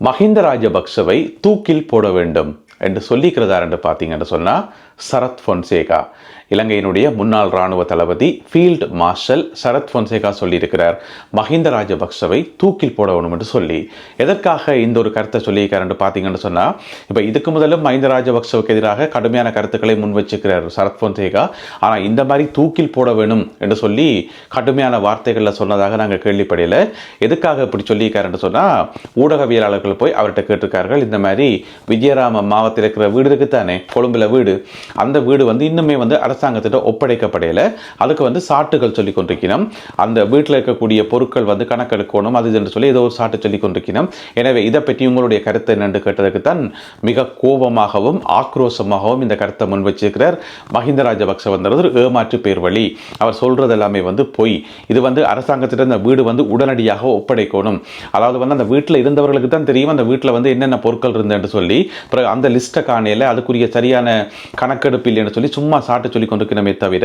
மஹிந்த ராஜபக்சவை தூக்கில் போட வேண்டும் என்று சொல்லிக்கிறதார் என்று பார்த்தீங்கன்னு சொன்னால் சரத் பொன்சேகா இலங்கையினுடைய முன்னாள் இராணுவ தளபதி ஃபீல்ட் மார்ஷல் சரத் பொன்சேகா சொல்லியிருக்கிறார். மஹிந்த ராஜபக்சவை தூக்கில் போட வேணும் என்று சொல்லி. எதற்காக இந்த ஒரு கருத்தை சொல்லியிருக்காருன்னு பார்த்தீங்கன்னு சொன்னால் இப்போ இதுக்கு முதலும் மஹிந்த ராஜபக்சவுக்கு எதிராக கடுமையான கருத்துக்களை முன் வச்சுக்கிறார் சரத் பொன்சேகா ஆனால் இந்த மாதிரி தூக்கில் போட வேணும் என்று சொல்லி கடுமையான வார்த்தைகளில் சொன்னதாக நாங்கள் கேள்விப்படையில் எதுக்காக இப்படி சொல்லியிருக்காருன்னு சொன்னால் ஊடகவியலாளர்கள் போய் அவர்கிட்ட கேட்டிருக்கார்கள் இந்த மாதிரி விஜயராம மாவட்டத்தில் இருக்கிற வீடு இருக்குத்தானே கொழும்பில் வீடு அந்த வீடு வந்து இன்னுமே வந்து அரசு அரசாங்கத்திட்ட ஒப்படைக்கப்படையில அதுக்கு வந்து சாட்டுகள் சொல்லி கொண்டிருக்கணும் அந்த வீட்டில் இருக்கக்கூடிய பொருட்கள் வந்து கணக்கெடுக்கணும் அது என்று சொல்லி ஏதோ ஒரு சாட்டு சொல்லி கொண்டிருக்கணும் எனவே இதை பற்றி உங்களுடைய கருத்து என்னென்று கேட்டதுக்கு தான் மிக கோபமாகவும் ஆக்ரோஷமாகவும் இந்த கருத்தை முன் வச்சிருக்கிறார் மஹிந்த ராஜபக்ச வந்தது ஒரு ஏமாற்று பேர் வழி. அவர் சொல்றது எல்லாமே வந்து பொய். இது வந்து அரசாங்கத்திட்ட இந்த வீடு வந்து உடனடியாக ஒப்படைக்கணும். அதாவது வந்து அந்த வீட்டில் இருந்தவர்களுக்கு தான் தெரியும் அந்த வீட்டில் வந்து என்னென்ன பொருட்கள் இருந்தேன்னு சொல்லி. பிறகு அந்த லிஸ்ட்டை காணையில் அதுக்குரிய சரியான கணக்கெடுப்பு இல்லைன்னு சொல்லி சும்மா சாட்டு சொல்லி கொண்டிருக்கணுமே தவிர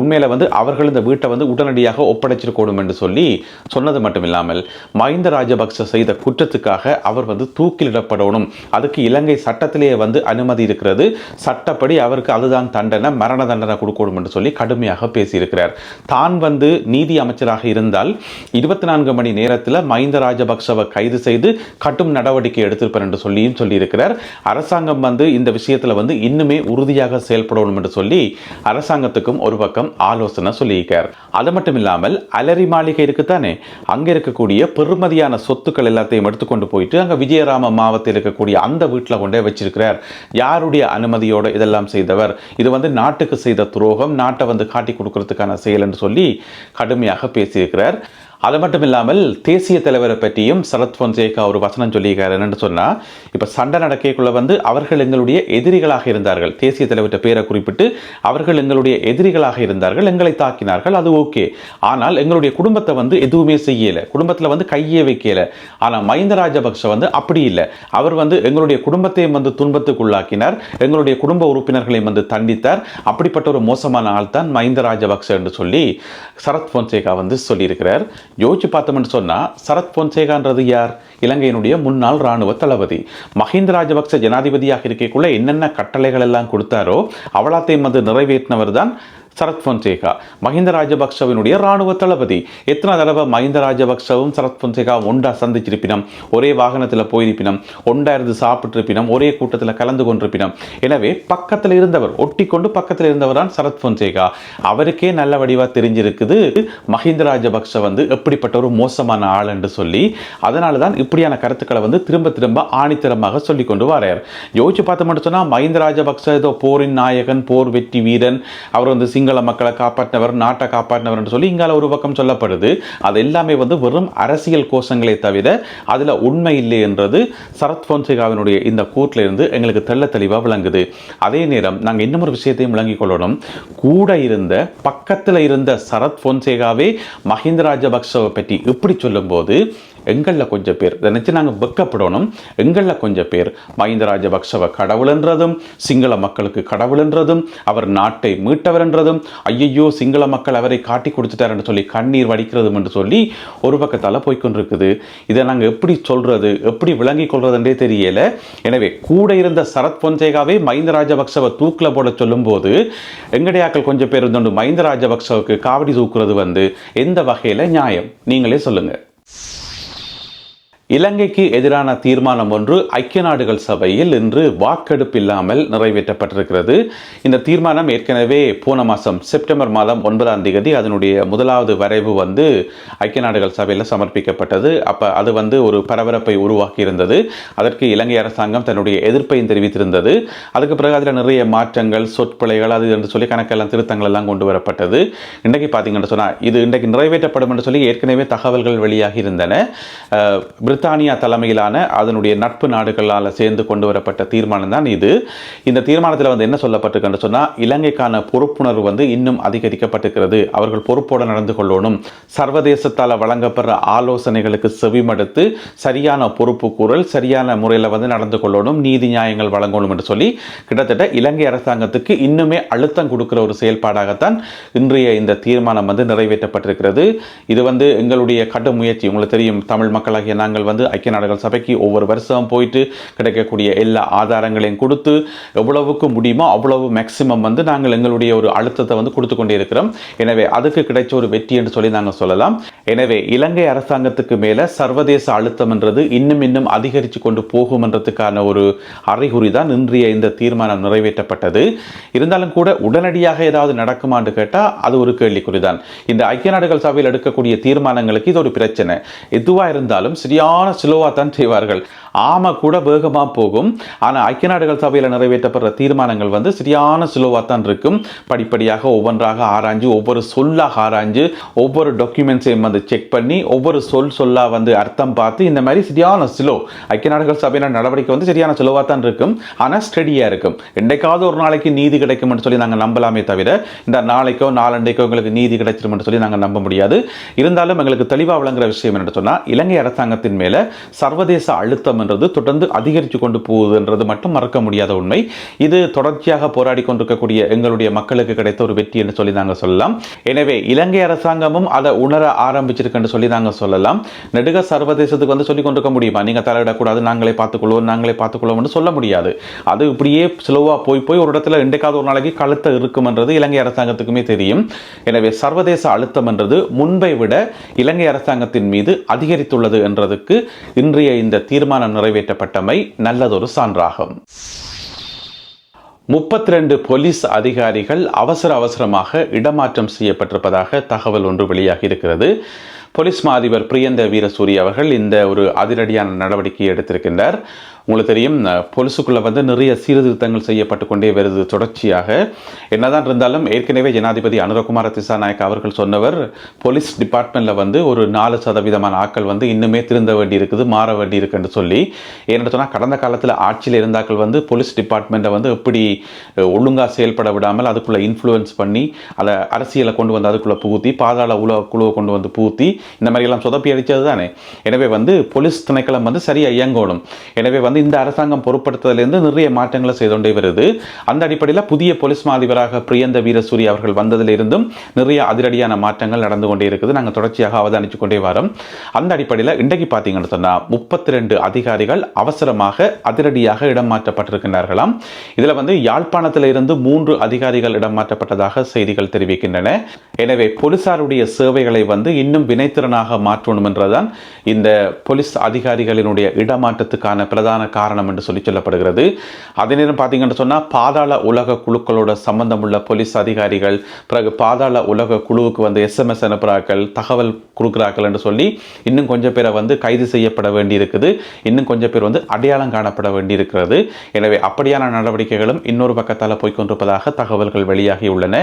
உண்மையில் வந்து அவர்கள் இந்த வீட்டை வந்து உடனடியாக ஒப்படைச்சிருக்கணும் என்று சொல்லி சொன்னது மட்டும் இல்லாமல் மஹிந்த ராஜபக்ச செய்த குற்றத்துக்காக அவர் வந்து தூக்கிலிடப்படணும். அதுக்கு இலங்கை சட்டத்திலேயே வந்து அனுமதி இருக்கிறது. சட்டப்படி அவருக்கு அதுதான் தண்டனை மரண தண்டனை கொடுக்கணும் என்று சொல்லி கடுமையாக பேசியிருக்கிறார். தான் வந்து நீதி அமைச்சராக இருந்தால் இருபத்தி நான்கு மணி நேரத்தில் மஹிந்த ராஜபக்சவை கைது செய்து கட்டும் நடவடிக்கை எடுத்திருப்பார் என்று சொல்லியும் சொல்லியிருக்கிறார். அரசாங்கம் வந்து இந்த விஷயத்தில் வந்து இன்னுமே உறுதியாக செயல்படணும் என்று சொல்லி அரசாங்கத்துக்கும் ஒரு பக்கம் ஆலோசனை சொல்லியிருக்கார். அது மட்டும் இல்லாமல் அலரி மாளிகை இருக்குத்தானே அங்கே இருக்கக்கூடிய பெருமதியான சொத்துக்கள் எல்லாத்தையும் எடுத்துக்கொண்டு போயிட்டு அங்கே விஜயராம மாவட்டத்தில் இருக்கக்கூடிய அந்த வீட்டில் கொண்டே வச்சிருக்கிறார். யாருடைய அனுமதியோடு இதெல்லாம் செய்தவர்? இது வந்து நாட்டுக்கு செய்த துரோகம் நாட்டை வந்து காட்டி கொடுக்கறதுக்கான செயல் என்று சொல்லி கடுமையாக பேசியிருக்கிறார். அது மட்டும் இல்லாமல் தேசிய தலைவரை பற்றியும் சரத் பொன்சேகா ஒரு வசனம் சொல்லியிருக்காரு. என்னென்னு சொன்னால் இப்போ சண்டை நடக்கக்குள்ளே வந்து அவர்கள் எங்களுடைய எதிரிகளாக இருந்தார்கள். தேசிய தலைவர்கிட்ட பேரை குறிப்பிட்டு அவர்கள் எங்களுடைய எதிரிகளாக இருந்தார்கள். எங்களை தாக்கினார்கள். அது ஓகே. ஆனால் எங்களுடைய குடும்பத்தை வந்து எதுவுமே செய்யலை. குடும்பத்தில் வந்து கையே வைக்கலை. ஆனால் மஹிந்த ராஜபக்ஷ வந்து அப்படி இல்லை. அவர் வந்து எங்களுடைய குடும்பத்தையும் வந்து துன்பத்துக்குள்ளாக்கினார். எங்களுடைய குடும்ப உறுப்பினர்களையும் வந்து தண்டித்தார். அப்படிப்பட்ட ஒரு மோசமான ஆள் தான் மஹிந்த ராஜபக்ஷ என்று சொல்லி சரத் பொன்சேகா வந்து சொல்லியிருக்கிறார். யோசிச்சு பார்த்தோம்னு சொன்னால் சரத் பொன்சேகான்றது யார்? இலங்கையினுடைய முன்னாள் இராணுவ தளபதி. மஹிந்த ராஜபக்ச ஜனாதிபதியாக இருக்கக்குள்ள என்னென்ன கட்டளைகள் எல்லாம் கொடுத்தாரோ அவளாத்தையும் வந்து நிறைவேற்றினவர் தான் சரத் பொன்சேகா. மஹிந்த ராஜபக்சவினுடைய ராணுவ தளபதி. எத்தனை தடவை மஹிந்த ராஜபக்சவும் சரத் பொன்சேகாவும் ஒன்றா சந்திச்சிருப்பினம்? ஒரே வாகனத்தில் போயிருப்பினம். ஒன்றா இருந்து சாப்பிட்டிருப்பினம். ஒரே கூட்டத்தில் கலந்து கொண்டிருப்பினம். எனவே பக்கத்தில் இருந்தவர் ஒட்டி கொண்டு பக்கத்தில் இருந்தவர் தான் சரத் பொன்சேகா. அவருக்கே நல்ல வடிவாக தெரிஞ்சிருக்குது. மஹிந்த ராஜபக்ச வந்து எப்படிப்பட்ட ஒரு மோசமான ஆள் என்று சொல்லி அதனால தான் இப்படியான கருத்துக்களை வந்து திரும்ப திரும்ப ஆணித்தரமாக சொல்லி கொண்டு வரார். யோசிச்சு பார்த்து மட்டும் சொன்னால் மஹிந்த ராஜபக்ச ஏதோ போரின் நாயகன் போர் வெற்றி வீரன் அவர் வந்து சிங் சிங்கள மக்களை காப்பாற்றினவர் நாட்டை காப்பாற்றினவர் என்று சொல்லி இங்கால ஒரு பக்கம் சொல்லப்படுது. அது எல்லாமே வந்து வெறும் அரசியல் கோஷங்களே தவிர அதில் உண்மை இல்லை என்றது சரத் பொன்சேகாவினுடைய இந்த கூட்டில் இருந்து எங்களுக்கு தெள்ள தெளிவாக விளங்குது. அதே நேரம் நாங்கள் இன்னும் ஒரு விஷயத்தையும் விளங்கிக் கொள்ளணும். கூட இருந்த பக்கத்தில் இருந்த சரத் பொன்சேகாவே மஹிந்த ராஜபக்சவை பற்றி இப்படி சொல்லும்போது எங்களில் கொஞ்சம் பேர் இதை நினச்சி நாங்கள் வெக்கப்படணும். எங்களில் கொஞ்சம் பேர் மஹிந்த ராஜபக்சவ கடவுள் என்றதும் சிங்கள மக்களுக்கு கடவுள் என்றதும் அவர் நாட்டை மீட்டவர் என்றதும் ஐயையோ சிங்கள மக்கள் அவரை காட்டி கொடுத்துட்டார் என்று சொல்லி கண்ணீர் வடிக்கிறதும் என்று சொல்லி ஒரு பக்கத்தால் போய்க்கொண்டிருக்குது இதை நாங்கள் எப்படி சொல்கிறது எப்படி விளங்கிக் கொள்றதுன்றே தெரியல. எனவே கூட இருந்த சரத் பொன்சேகாவே மஹிந்த ராஜபக்சவை தூக்கில் போட சொல்லும்போது எங்கடையாக்கள் கொஞ்சம் பேர் இருந்தோண்டு மஹிந்த ராஜபக்சவுக்கு காவடி தூக்குறது வந்து எந்த வகையில் நியாயம்? நீங்களே சொல்லுங்கள் இலங்கைக்கு எதிரான தீர்மானம் ஒன்று ஐக்கிய நாடுகள் சபையில் இன்று வாக்கெடுப்பு இல்லாமல் நிறைவேற்றப்பட்டிருக்கிறது. இந்த தீர்மானம் ஏற்கனவே போன மாதம் செப்டம்பர் மாதம் ஒன்பதாம் தேதி அதனுடைய முதலாவது வரைவு வந்து ஐக்கிய நாடுகள் சபையில் சமர்ப்பிக்கப்பட்டது. அப்போ அது வந்து ஒரு பரபரப்பை உருவாக்கி இருந்தது அதற்கு இலங்கை அரசாங்கம் தன்னுடைய எதிர்ப்பையும் தெரிவித்திருந்தது. அதுக்கு பிறகு அதில் நிறைய மாற்றங்கள் சொற்பிழைகள் அது என்று சொல்லி கணக்கெல்லாம் திருத்தங்கள் எல்லாம் கொண்டு வரப்பட்டது. இன்றைக்கு பார்த்தீங்கன்னு சொன்னால் இது இன்றைக்கு நிறைவேற்றப்படும் என்று சொல்லி ஏற்கனவே தகவல்கள் வெளியாகி இருந்தன. பிரித்தானியா தலைமையிலான அதனுடைய நட்பு நாடுகளால் சேர்ந்து கொண்டு வரப்பட்ட தீர்மானம் தான் இது. இந்த தீர்மானத்தில் வந்து என்ன சொல்லப்பட்டிருக்குன்னு சொன்னால் இலங்கைக்கான பொறுப்புணர்வு வந்து இன்னும் அதிகரிக்கப்பட்டிருக்கிறது. அவர்கள் பொறுப்போடு நடந்து கொள்ளணும். சர்வதேசத்தால் வழங்கப்படுற ஆலோசனைகளுக்கு செவிமடுத்து சரியான பொறுப்பு கூறல் சரியான முறையில் வந்து நடந்து கொள்ளணும் நீதி நியாயங்கள் வழங்கணும் என்று சொல்லி கிட்டத்தட்ட இலங்கை அரசாங்கத்துக்கு இன்னுமே அழுத்தம் கொடுக்கிற ஒரு செயல்பாடாகத்தான் இன்றைய இந்த தீர்மானம் வந்து நிறைவேற்றப்பட்டிருக்கிறது. இது வந்து எங்களுடைய கடும் முயற்சி. உங்களுக்கு தெரியும் தமிழ் மக்களாகிய நாங்கள் நாங்கள் வந்து ஐக்கிய நாடுகள் சபைக்கு ஒவ்வொரு வருஷம் போயிட்டு கிடைக்கக்கூடிய எல்லா ஆதாரங்களையும் கொடுத்து எவ்வளவுக்கு முடியுமோ அவ்வளவு மேக்சிமம் வந்து நாங்கள் எங்களுடைய ஒரு அழுத்தத்தை வந்து கொடுத்து கொண்டே இருக்கிறோம் எனவே அதுக்கு கிடைச்ச ஒரு வெற்றி என்று சொல்லி நாங்கள் சொல்லலாம். எனவே இலங்கை அரசாங்கத்துக்கு மேல சர்வதேச அழுத்தம் என்றது இன்னும் இன்னும் அதிகரித்து கொண்டு போகும் என்றதுக்கான ஒரு அறிகுறி தான் இன்றைய இந்த தீர்மானம் நிறைவேற்றப்பட்டது. இருந்தாலும் கூட உடனடியாக ஏதாவது நடக்குமான்னு கேட்டால் அது ஒரு கேள்விக்குறிதான். இந்த ஐக்கிய நாடுகள் சபையில் எடுக்கக்கூடிய தீர்மானங்களுக்கு இது ஒரு பிரச்சனை. எதுவாக இருந்தாலும் சரியான ஸ்லோவாக தான் செய்வார்கள். ஆமை கூட வேகமாக போகும். ஆனால் ஐக்கிய நாடுகள் சபையில் நிறைவேற்றப்படுற தீர்மானங்கள் வந்து சரியான ஸ்லோவாக தான் இருக்கும். படிப்படியாக ஒவ்வொன்றாக ஆராய்ஞ்சு ஒவ்வொரு சொல்லாக ஆராய்ஞ்சு ஒவ்வொரு டாக்குமெண்ட்ஸையும் வந்து செக் பண்ணி ஒவ்வொரு சொல் சொல்லாக வந்து அர்த்தம் பார்த்து இந்த மாதிரி சரியான ஸ்லோ ஐக்கிய நாடுகள் சபையின நடவடிக்கை வந்து சரியான ஸ்லோவாக தான் இருக்கும். ஆனால் ஸ்டடியாக இருக்கும். என்றைக்காவது ஒரு நாளைக்கு நீதி கிடைக்கும்னு சொல்லி நாங்கள் நம்பலாமே தவிர இந்த நாளைக்கோ நாலண்டைக்கோ எங்களுக்கு நீதி கிடைச்சிரும்னு சொல்லி நாங்கள் நம்ப முடியாது. இருந்தாலும் எங்களுக்கு தெளிவாக விளங்குற விஷயம் என்னென்னு சொன்னால் இலங்கை அரசாங்கத்தின் மேல் சர்வதேச அழுத்தம் என்றது தொடர்ந்து அதிகரித்து கொண்டு போகுதுன்றது மட்டும் மறக்க முடியாத உண்மை. இது தொடர்ச்சியாக போராடி கொண்டிருக்கக்கூடிய எங்களுடைய மக்களுக்கு கிடைத்த ஒரு வெற்றி என்று சொல்லி நாங்கள் சொல்லலாம். எனவே இலங்கை அரசாங்கமும் அதை உணர ஆரம்பிச்சிருக்குன்னு சொல்லி நாங்கள் சொல்லலாம். நெடுக சர்வதேசத்துக்கு வந்து சொல்லி கொண்டிருக்க முடியுமா? நீங்கள் தலையிடக்கூடாது நாங்களே பார்த்துக்கொள்வோம் நாங்களே பார்த்துக்கொள்வோம்னு சொல்ல முடியாது. அது இப்படியே ஸ்லோவாக போய் போய் ஒரு இடத்துல இன்றைக்காவது ஒரு நாளைக்கு கழுத்த இருக்கும்ன்றது இலங்கை அரசாங்கத்துக்குமே தெரியும். எனவே சர்வதேச அழுத்தம் என்றது முன்பை விட இலங்கை அரசாங்கத்தின் மீது அதிகரித்துள்ளது என்றதுக்கு இன்றைய இந்த தீர்மானம் நிறைவேற்றப்பட்டமை நல்லதொரு சான்றாகும். முப்பத்தி ரெண்டு போலீஸ் அதிகாரிகள் அவசர அவசரமாக இடமாற்றம் செய்யப்பட்டிருப்பதாக தகவல் ஒன்று வெளியாகி இருக்கிறது போலீஸ் மா அதிபர் பிரியந்த வீரசூரி அவர்கள் இந்த ஒரு அதிரடியான நடவடிக்கையை எடுத்திருக்கின்றார். உங்களுக்கு தெரியும் பொலிசுக்குள்ளே வந்து நிறைய சீர்திருத்தங்கள் செய்யப்பட்டு கொண்டே வருது. தொடர்ச்சியாக என்னதான் இருந்தாலும் ஏற்கனவே ஜனாதிபதி அனுரகுமார திசாநாயக் அவர்கள் சொன்னவர் போலீஸ் டிபார்ட்மெண்ட்டில் வந்து ஒரு நாலு சதவீதமான ஆட்கள் வந்து இன்னுமே திருந்த வேண்டி இருக்குது மாற வேண்டி இருக்குன்னு சொல்லி. ஏன்னு சொன்னால் கடந்த காலத்தில் ஆட்சியில் இருந்தாக்கள் வந்து போலீஸ் டிபார்ட்மெண்ட்டை வந்து எப்படி ஒழுங்காக செயல்பட விடாமல் அதுக்குள்ளே இன்ஃப்ளூயன்ஸ் பண்ணி அதை அரசியலை கொண்டு வந்து அதுக்குள்ளே புகுத்தி பாதாள உலக குழுவை கொண்டு வந்து புகுத்தி இந்த மாதிரியெல்லாம் சொதப்பி அடித்தது தானே எனவே வந்து போலீஸ் திணைக்களம் வந்து சரியாக இயங்கணும். எனவே வந்து இந்த அரசாங்கம் பொறுப்படுத்துவதிலிருந்து நிறைய மாற்றங்களை செய்து கொண்டே வருது. அந்த அடிப்படையில் புதிய போலீஸ் மாதிபராக பிரியந்த வீரசூரி அவர்கள் வந்ததிலிருந்தும் நிறைய அதிரடியான மாற்றங்கள் நடந்து கொண்டே இருக்குது. நாங்கள் தொடர்ச்சியாக அவதானித்து கொண்டே வரோம். அந்த அடிப்படையில் இன்றைக்கு பார்த்தீங்கன்னு சொன்னால் முப்பத்தி ரெண்டு அதிகாரிகள் அவசரமாக அதிரடியாக இடம் மாற்றப்பட்டிருக்கின்றார்களாம். இதில் வந்து யாழ்ப்பாணத்தில் இருந்து மூன்று அதிகாரிகள் இடம் மாற்றப்பட்டதாக செய்திகள் தெரிவிக்கின்றன. எனவே போலீசாருடைய சேவைகளை வந்து இன்னும் வினை வினைத்திறனாக மாற்றணும் என்றுதான் இந்த போலீஸ் அதிகாரிகளினுடைய இடமாற்றத்துக்கான பிரதான காரணம் என்று சொல்லி சொல்லப்படுகிறது. அதே நேரம் பார்த்தீங்கன்னு சொன்னால் பாதாள உலக குழுக்களோட சம்பந்தமுள்ள போலீஸ் அதிகாரிகள் பிறகு பாதாள உலக குழுவுக்கு வந்து எஸ்எம்எஸ் அனுப்புகிறார்கள் தகவல் கொடுக்குறார்கள் என்று சொல்லி இன்னும் கொஞ்சம் பேரை வந்து கைது செய்யப்பட வேண்டி இருக்குது இன்னும் கொஞ்சம் பேர் வந்து அடையாளம் காணப்பட வேண்டி இருக்கிறது எனவே அப்படியான நடவடிக்கைகளும் இன்னொரு பக்கத்தால் போய்கொண்டிருப்பதாக தகவல்கள் வெளியாகி உள்ளன.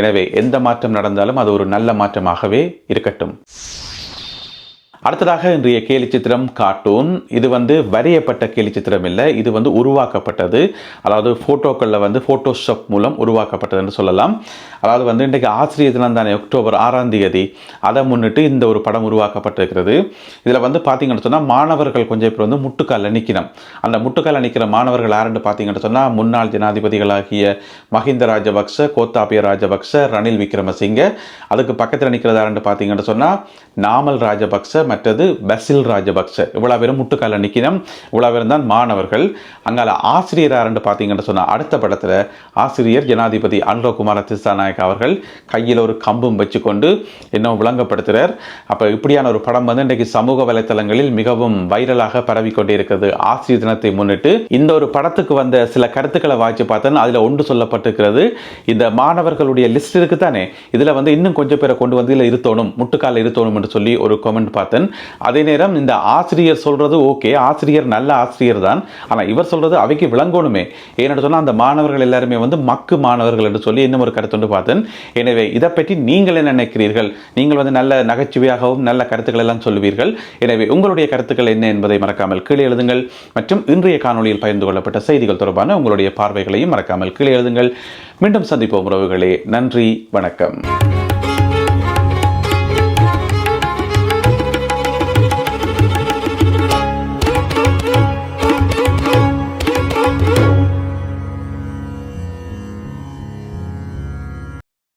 எனவே எந்த மாற்றம் நடந்தாலும் அது ஒரு நல்ல மாற்றமாகவே இருக்கட்டும். அடுத்ததாக இன்றைய கேலி சித்திரம் கார்ட்டூன் இது வந்து வரையப்பட்ட கேலி சித்திரம் இல்லை. இது வந்து உருவாக்கப்பட்டது. அதாவது ஃபோட்டோக்களில் வந்து ஃபோட்டோஷாப் மூலம் உருவாக்கப்பட்டதுன்னு சொல்லலாம். அதாவது வந்து இன்றைக்கு ஆசிரியர் தினம் தானே அக்டோபர் ஆறாம் தேதி. அதை முன்னிட்டு இந்த ஒரு படம் உருவாக்கப்பட்டிருக்கிறது. இதில் வந்து பார்த்தீங்கன்னு சொன்னால் மாணவர்கள் கொஞ்சம் இப்போ வந்து முட்டுக்கால் நிற்கணும் அந்த முட்டுக்கால் நிற்கிற மாணவர்கள் யாருன்னு பார்த்தீங்கன்னு சொன்னால் முன்னாள் ஜனாதிபதிகளாகிய மஹிந்த ராஜபக்ச கோத்தாபிய ராஜபக்ச ரணில் விக்ரமசிங்க. அதுக்கு பக்கத்தில் நிற்கிறது யாருன்னு பார்த்தீங்கன்னு சொன்னால் நாமல் ராஜபக்ச மற்றது பசில் ராஜபக்ச. இவ்வளோ பேரும் முட்டுக்கால நிற்கணும் இவ்வளோ பேரும் தான் மாணவர்கள். அங்கால ஆசிரியராருன்னு பார்த்தீங்கன்னு சொன்னால் அடுத்த படத்தில் ஆசிரியர் ஜனாதிபதி அனுரகுமார திசாநாயக் அவர்கள் கையில் ஒரு கம்பும் வச்சுக்கொண்டு இன்னும் விளங்கப்படுத்துகிறார் அப்போ இப்படியான ஒரு படம் வந்து இன்றைக்கு சமூக வலைத்தளங்களில் மிகவும் வைரலாக பரவிக்கொண்டே இருக்கிறது ஆசிரியர் தினத்தை முன்னிட்டு இந்த ஒரு படத்துக்கு வந்த சில கருத்துக்களை வாய்ச்சி பார்த்தேன். அதில் ஒன்று சொல்லப்பட்டிருக்கிறது. இந்த மாணவர்களுடைய லிஸ்ட் இருக்குதானே? இதில் வந்து இன்னும் கொஞ்சம் பேரை கொண்டு வந்து இதில் இருத்தணும் முட்டுக்கால இருத்தணும் என்று சொல்லி ஒரு கமெண்ட் பார்த்தேன். அதே நேரம் இந்த ஆசிரியர் சொல்றது ஓகே. ஆசிரியர் நல்ல ஆசிரியர் தான். ஆனால் இவர் சொல்றது அவைக்கு விளங்கணுமே. ஏன்னு சொன்னால் அந்த மாணவர்கள் எல்லாருமே வந்து மக்கு மாணவர்கள் என்று சொல்லி இன்னும் ஒரு கருத்து பார்த்தேன். எனவே இதை பற்றி நீங்கள் என்ன நினைக்கிறீர்கள்? நீங்கள் வந்து நல்ல நகைச்சுவையாகவும் நல்ல கருத்துக்கள் எல்லாம் சொல்லுவீர்கள். எனவே உங்களுடைய கருத்துக்கள் என்ன என்பதை மறக்காமல் கீழே எழுதுங்கள். மற்றும் இன்றைய காணொலியில் பகிர்ந்து கொள்ளப்பட்ட செய்திகள் தொடர்பான உங்களுடைய பார்வைகளையும் மறக்காமல் கீழே எழுதுங்கள். மீண்டும் சந்திப்போம் உறவுகளே. நன்றி வணக்கம்.